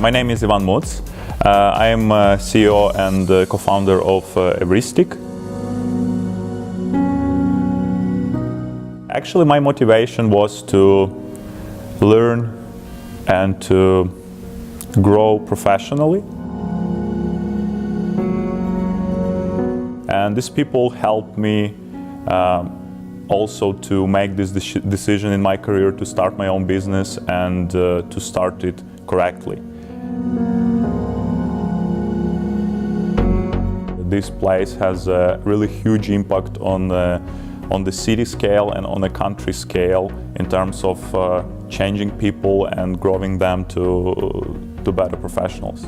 My name is Ivan Muc. Uh, I am uh, CEO and uh, co-founder of uh, Evristic. Actually, my motivation was to learn and to grow professionally. And these people helped me um, also to make this deci- decision in my career to start my own business and uh, to start it correctly. This place has a really huge impact on the, on the city scale and on the country scale in terms of uh, changing people and growing them to, to better professionals.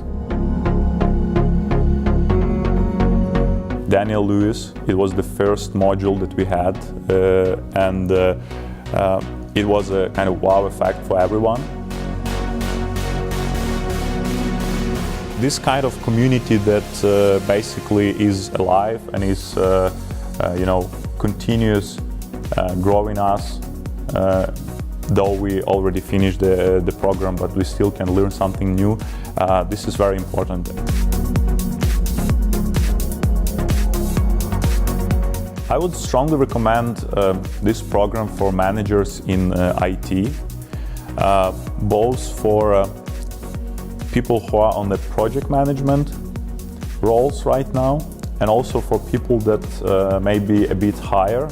Daniel Lewis. It was the first module that we had, uh, and uh, uh, it was a kind of wow effect for everyone. This kind of community that uh, basically is alive and is, uh, uh, you know, continuous uh, growing us. Uh, though we already finished the, the program, but we still can learn something new. Uh, this is very important. I would strongly recommend this program for managers in IT, both for people who are on the project management roles right now, and also for people that uh, may be a bit higher